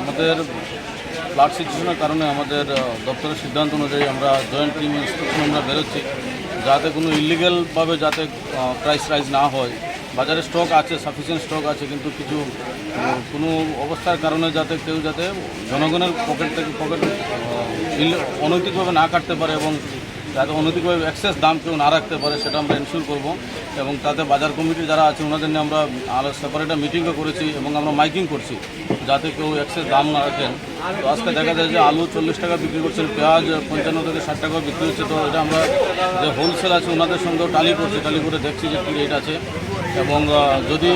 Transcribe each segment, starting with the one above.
আমাদের ফ্লাড সিচুয়েশনের কারণে আমাদের দপ্তরের সিদ্ধান্ত অনুযায়ী আমরা জয়েন্ট টিম ইনস্ট্রাকশন আমরা বেরোচ্ছি। যাতে কোনো ইলিগেলভাবে যাতে প্রাইস রাইজ না হয়। বাজারে স্টক আছে সাফিসিয়েন্ট স্টক আছে, কিন্তু কিছু কোনো অবস্থার কারণে যাতে কেউ যাতে জনগণের পকেট থেকে পকেট অনৈতিকভাবে না কাটতে পারে এবং যাতে অনৈতিকভাবে অ্যাক্সেস দাম কেউ না রাখতে পারে, সেটা আমরা এনশিওর করব। এবং তাতে বাজার কমিটি যারা আছে, ওনাদের নিয়ে আমরা সেপারেট মিটিংও করেছি এবং আমরা মাইকিং করছি, যাতে কেউ অ্যাক্সেস দাম না রাখেন। তো আজকে দেখা যায় যে আলু চল্লিশ টাকা বিক্রি করছেন পেঁয়াজ পঞ্চান্ন থেকে ষাট টাকা বিক্রি হচ্ছে। তো এটা আমরা যে হোলসেল আছে, ওনাদের সঙ্গেও টালি করছি টালি করে দেখছি যে কী রেট আছে। এবং যদি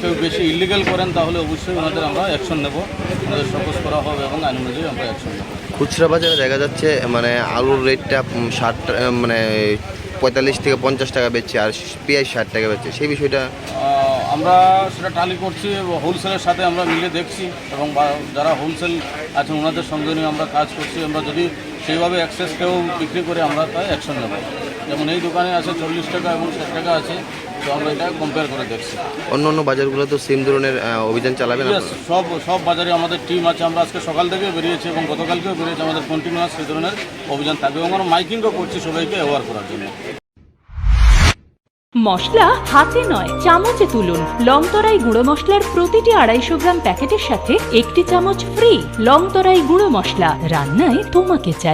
কেউ বেশি ইলিগেল করেন, তাহলে অবশ্যই ওনাদের আমরা অ্যাকশন নেব। ওনাদের সপোজ করা হবে এবং আইন অনুযায়ী আমরা অ্যাকশন নেব। খুচরা বাজারে দেখা যাচ্ছে মানে আলুর রেটটা ষাট মানে পঁয়তাল্লিশ থেকে পঞ্চাশ টাকা বেচছে আর পেঁয়াজ ষাট টাকা বেচছে। সেই বিষয়টা? আমরা সেটা টালি করছি হোলসেলের সাথে আমরা মিলে দেখছি এবং যারা হোলসেল আছে ওনাদের সঙ্গে নিয়ে আমরা কাজ করছি। আমরা যদি সেইভাবে অ্যাক্সেস কেউ বিক্রি করে আমরা তাই অ্যাকশন নেব। যেমন এই দোকানে আছে চল্লিশ টাকা এবং ষাট টাকা আছে। তো আমরা এটা কম্পেয়ার করে দেখছি। অন্য অন্য বাজারগুলো তো সেম ধরনের অভিযান চালাবেন সব সব বাজারে আমাদের টিম আছে আমরা আজকে সকাল থেকেও বেরিয়েছি এবং গতকালকেও বেরিয়েছি আমাদের কন্টিনিউয়াস সেই ধরনের অভিযান থাকবে এবং আমরা মাইকিংও করছি সবাইকে অ্যাওয়ার করার জন্য। মশলা হাতে নয় চামচে তুলুন। লংতরাই গুঁড়ো মশলার প্রতিটি আড়াইশো গ্রাম প্যাকেটের সাথে একটি চামচ ফ্রি লংতরাই গুঁড়ো মশলা। রান্নায় তোমাকে চাই।